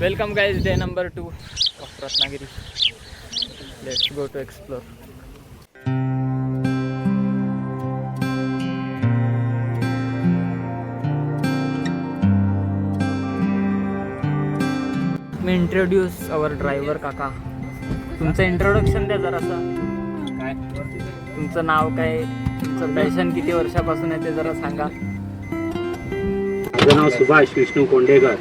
Welcome guys day number two of Ratnagiri let's go to explore me introduce our driver काका तुमचं introduction द्या जरासं. काय? तुमचं नाव काय? तुमचं पॅशन किती वर्षापासून आहे ते जरा सांगा. माझं नाव Subhash Vishnu Kondekar.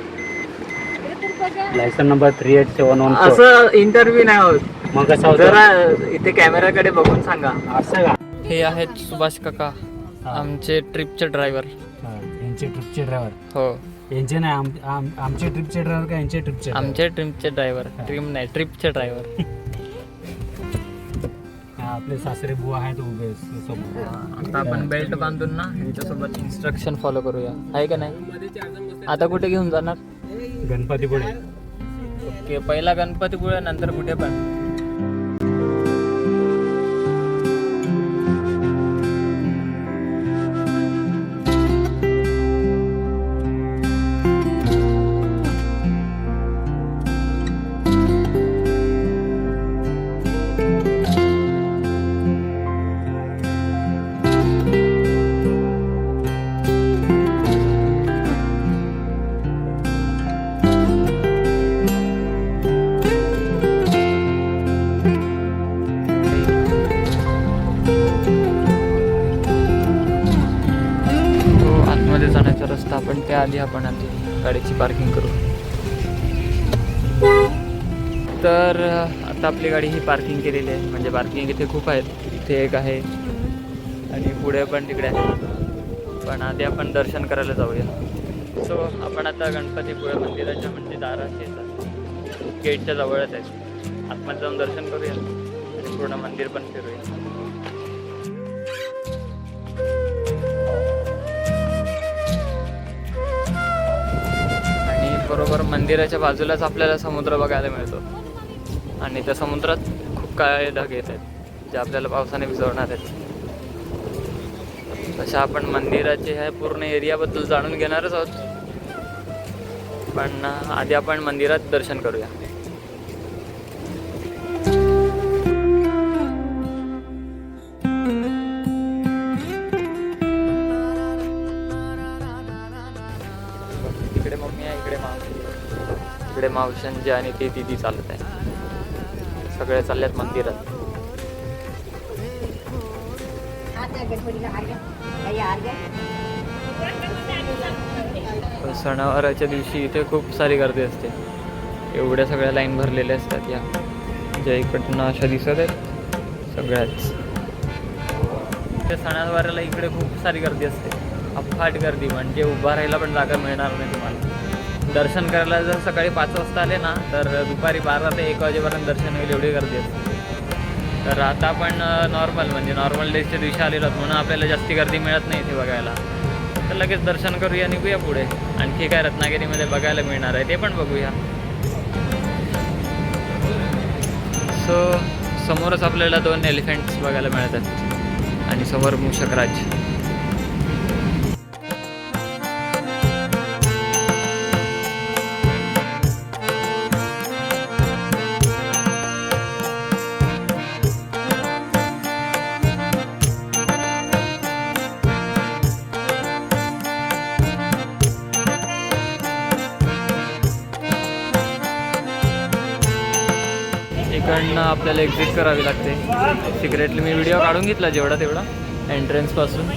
Licence number three eight seven one असं इंटरव्ह्यू नाही होत. मग कसं होतं? जरा इथे कॅमेराकडे बघून सांगा. असं का? हे आहेत सुभाष काका आमचे ट्रिपचे ड्रायव्हर हा, यांचे ट्रिपचे ड्रायव्हर हो. यांचे नाही आम- आम- आमचे ट्रिपचे ड्रायव्हर का यांचे ट्रिपचे आमचे ट्रिपचे ड्रायव्हर ट्रिप नाही ट्रिपचे ड्रायव्हर हा, आपले सासरे बुवा आहेत उभे स- आता आपण बेल्ट बांधून ना यांच्यासोबत इन्स्ट्रक्शन फॉलो करूया. आहे का नाही? आता कुठे घेऊन जाणार? गणपतीपुळे. ओके पहिला गणपतीपुळे नंतर कुठे पण. जाण्याचा रस्ता आपण त्याआधी आपण आधी गाडीची पार्किंग करू. तर आता आपली गाडी ही पार्किंग केलेली आहे. म्हणजे पार्किंग इथे खूप आहेत. इथे एक आहे आणि पुढे पण तिकडे आहे. पण आधी आपण दर्शन करायला जाऊया. सो आपण आता गणपतीपुळे मंदिराच्या म्हणजे दारात येतात. गेटच्या जवळच आहे आतमध्ये जाऊन दर्शन करूया आणि पूर्ण मंदिर पण फिरूया. बरोबर मंदिराच्या बाजूलाच आपल्याला समुद्र बघायला मिळतो. आणि त्या समुद्रात खूप काळे ढग येत आहेत जे आपल्याला पावसाने भिजवणार आहेत. तशा आपण मंदिराचे ह्या पूर्ण एरियाबद्दल जाणून घेणारच आहोत. पण आधी आपण मंदिरात दर्शन करूया. इकडे मावशांचे आणि ते दिदी चालत आहे. सगळे चालल्यात मंदिरात. सणावाराच्या दिवशी इथे खूप सारी गर्दी असते. एवढ्या सगळ्या लाईन भरलेल्या असतात या. ज्या इकडनं अशा दिसत आहेत. सगळ्याच. त्या सणावाराला इकडे खूप सारी गर्दी असते. अफाट गर्दी. म्हणजे उभा राहायला पण जागा मिळणार नाही तुम्हाला. दर्शन करायला जर सकाळी पाच वाजता आले ना तर दुपारी बारा ते एक वाजेपर्यंत दर्शन होईल एवढी गर्दी असते. तर आता आपण नॉर्मल म्हणजे नॉर्मल डेजच्या दिवशी आलेलो आहोत म्हणून आपल्याला जास्ती गर्दी मिळत नाही इथे बघायला. तर लगेच दर्शन करूया निघूया पुढे. आणखी काय रत्नागिरीमध्ये बघायला मिळणार आहे ते पण बघूया. सो समोरच आपल्याला दोन एलिफंट्स बघायला मिळतात. आणि समोर मूषकराज. इकडनं आपल्याला एक्झिट करावी लागते. सिक्रेटली मी व्हिडिओ काढून घेतला जेवढा तेवढा. एंट्रन्सपासून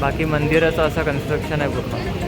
बाकी मंदिराचं असं कन्स्ट्रक्शन आहे पूर्ण.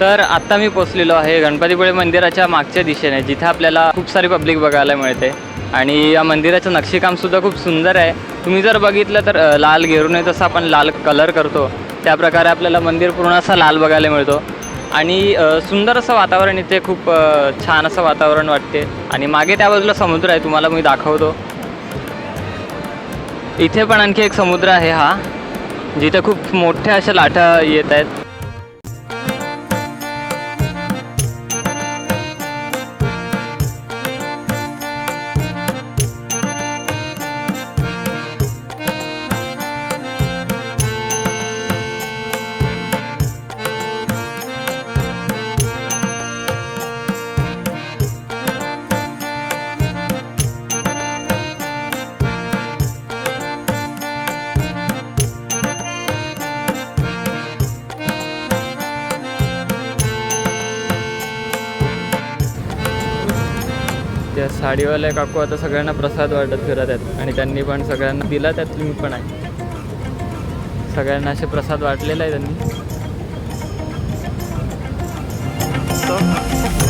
तर आत्ता मी पोचलेलो आहे गणपतीपुळे मंदिराच्या मागच्या दिशेने जिथे आपल्याला खूप सारी पब्लिक बघायला मिळते. आणि या मंदिराचं नक्षीकामसुद्धा खूप सुंदर आहे. तुम्ही जर बघितलं तर लाल घेरूने जसं आपण लाल कलर करतो. त्या प्रकारे आपल्याला मंदिर पूर्ण असा लाल बघायला मिळतो. आणि सुंदर असं वातावरण इथे खूप छान असं वातावरण वाटते. आणि मागे त्या बाजूला समुद्र आहे तुम्हाला मी दाखवतो. इथे पण आणखी एक समुद्र आहे हा जिथे खूप मोठ्या अशा लाटा येत आहेत. त्या साडीवाल्या काकू आता सगळ्यांना प्रसाद वाटत फिरत आहेत. आणि त्यांनी पण सगळ्यांना दिला त्यात मी पण आहे. सगळ्यांना असे प्रसाद वाटलेला आहे त्यांनी.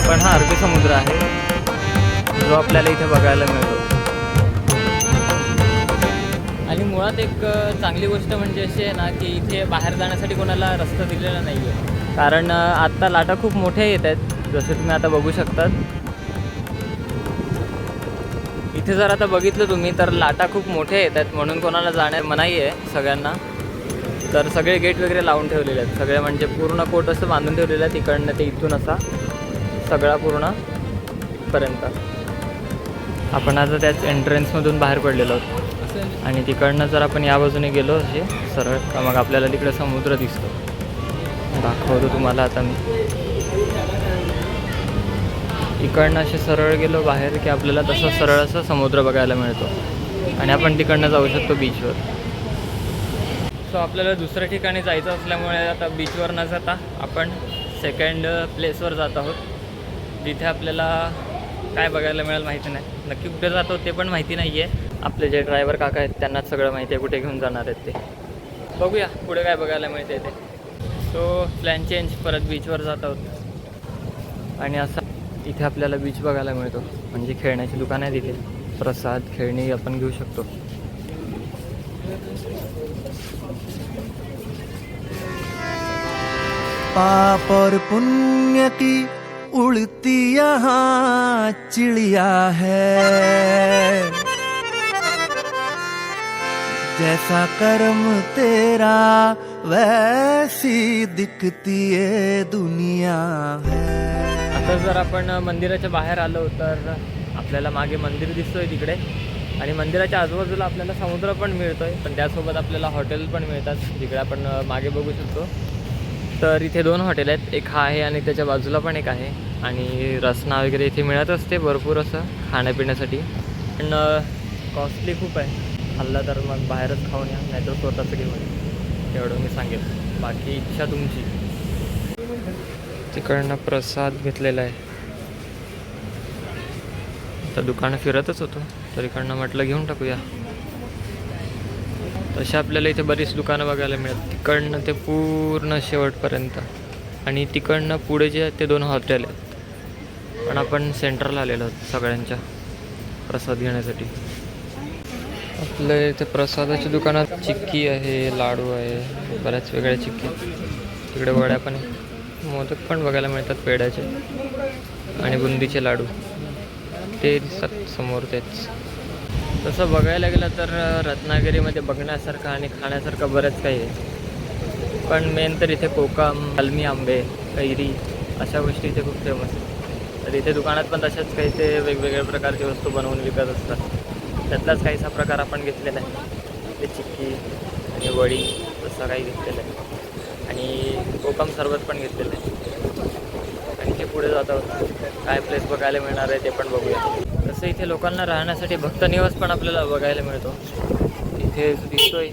पण हा अरबी समुद्र आहे. जो आपल्याला इथे बघायला मिळतो. आणि मुळात एक चांगली गोष्ट म्हणजे अशी आहे ना की इथे बाहेर जाण्यासाठी कोणाला रस्ता दिलेला नाही आहे कारण आत्ता लाटा खूप मोठ्या येत आहेत. जसे तुम्ही आता बघू शकतात. इथे जर आता बघितलं तुम्ही तर लाटा खूप मोठ्या येत आहेत म्हणून कोणाला जाण्या मनाई आहे सगळ्यांना. तर सगळे गेट वगैरे लावून ठेवलेले आहेत. सगळे म्हणजे पूर्ण कोट असं बांधून ठेवलेलं आहे. तिकडनं ते इथून असा सगळा पूर्ण पर्यंत. आपण आता त्याच एंट्रन्समधून बाहेर पडलेलो आहोत. आणि तिकडनं जर आपण या बाजूने गेलो असे सरळ का मग आपल्याला तिकडे समुद्र दिसतो. दाखवतो तुम्हाला आता मी. इकडनं असे सरळ गेलो बाहेर की आपल्याला तसं सरळ असं समुद्र बघायला मिळतो. आणि आपण तिकडनं जाऊ शकतो बीचवर सो आपल्याला दुसऱ्या ठिकाणी जायचं असल्यामुळे आता बीचवर न जाता आपण सेकंड प्लेसवर जात आहोत. जिथे आपल्याला काय बघायला मिळेल माहिती नाही. नक्की कुठे जातो ते पण माहिती नाही आहे आपले जे ड्रायव्हर काका आहेत त्यांनाच सगळं माहिती आहे कुठे घेऊन जाणार आहेत ते. बघूया पुढे काय बघायला मिळते ते. सो प्लॅन चेंज परत बीचवर जात आहोत. आणि असं इथे आपल्याला बीच बघायला मिळतो. म्हणजे खेळण्याची दुकान आहे तिथे. प्रसाद, खेळणी आपण घेऊ शकतो. पाप पुण्य की उड़ती यहाँ चिड़िया है। जैसा कर्म तेरा वैसी दिखती ये दुनिया है। आता जर आपण मंदिराच्या बाहेर आलो तर आपल्याला मागे मंदिर दिसतोय तिकडे. आणि मंदिराच्या आजूबाजूला आपल्याला समुद्र पण मिळतोय पण त्यासोबत आपल्याला हॉटेल पण मिळतात जिकडे आपण मागे बघू शकतो. तर इथे दोन हॉटेल आहेत एक हा आहे आणि त्याच्या बाजूला पण एक आहे. आणि रसना वगैरे इथे मिळत असते भरपूर असं खाण्यापिण्यासाठी. पण कॉस्टली खूप आहे. खाल्ला तर मग बाहेरच खाऊन या नाहीतर स्वतःचं घेऊन एवढं मी सांगेल बाकी इच्छा तुमची. तिकडनं प्रसाद घेतलेला आहे. आता दुकानं फिरतच होतो. तर इकडनं म्हटलं घेऊन टाकूया. तशी आपल्याला इथे बरीच दुकानं बघायला मिळतात. तिकडनं ते पूर्ण शेवटपर्यंत. आणि तिकडनं पुढे जे आहेत ते दोन हॉटेल आहेत. पण आपण सेंटरला आलेलो आहोत सगळ्यांच्या प्रसाद घेण्यासाठी. आपल्या इथे प्रसादाच्या दुकानात चिक्की आहे लाडू आहे बऱ्याच वेगळ्या चिक्की तिकडे वड्या पण आहे मोदक पण बघायला मिळतात पेढ्याचे आणि बुंदीचे लाडू. ते दिसतात समोर तेच. तसं बघायला गेलं तर रत्नागिरीमध्ये बघण्यासारखं आणि खाण्यासारखं बरंच काही आहे. पण मेन तर इथे कोकम कलमी आंबे कैरी अशा गोष्टी इथे खूप फेमस आहेत. तर इथे दुकानात पण तशाच काही ते वेगवेगळ्या प्रकारची वस्तू बनवून विकत असतात. त्यातलाच काहीसा प्रकार आपण घेतलेला आहे. ते चिक्की आणि वडी तसा काही घेतलेलं आहे. आणि कोकम सरबत पण घेतलेलं आहे. आणि ते पुढे जात आहोत. काय प्लेस बघायला मिळणार आहे ते पण बघूया. तसं इथे लोकांना राहण्यासाठी भक्त निवास पण आपल्याला बघायला मिळतो. इथे जो दिसतोय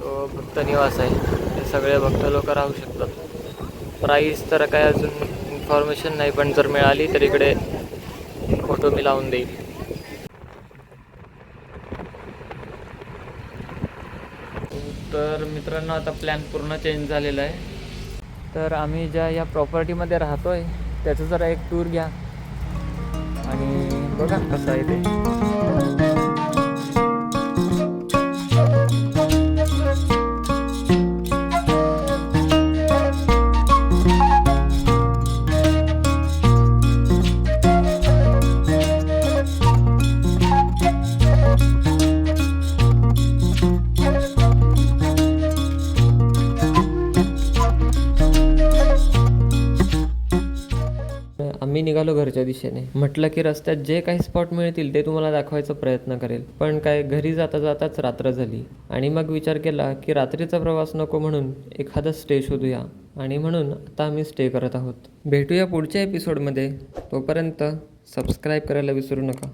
तो भक्त निवास आहे. ते सगळे भक्त लोक राहू शकतात. प्राईस तर काय अजून इन्फॉर्मेशन नाही पण जर मिळाली तर इकडे फोटो मी लावून देईल. तर मित्रांनो आता प्लॅन पूर्ण चेंज झालेला आहे. तर आम्ही ज्या या प्रॉपर्टीमध्ये राहतो आहे त्याचं जरा एक टूर घ्या. आणि बघा कसं आहे ते. निघालो घरच्या दिशेने. म्हटलं की रस्त्यात जे काही स्पॉट मिळतील ते तुम्हाला दाखवायचा प्रयत्न करेल. पण काय घरी जाता जाताच रात्र झाली. आणि मग विचार केला की रात्रीचा प्रवास नको म्हणून एखादा स्टे शोधूया. आणि म्हणून आता आम्ही स्टे करत आहोत. भेटूया पुढच्या एपिसोडमध्ये तोपर्यंत सबस्क्राईब करायला विसरू नका.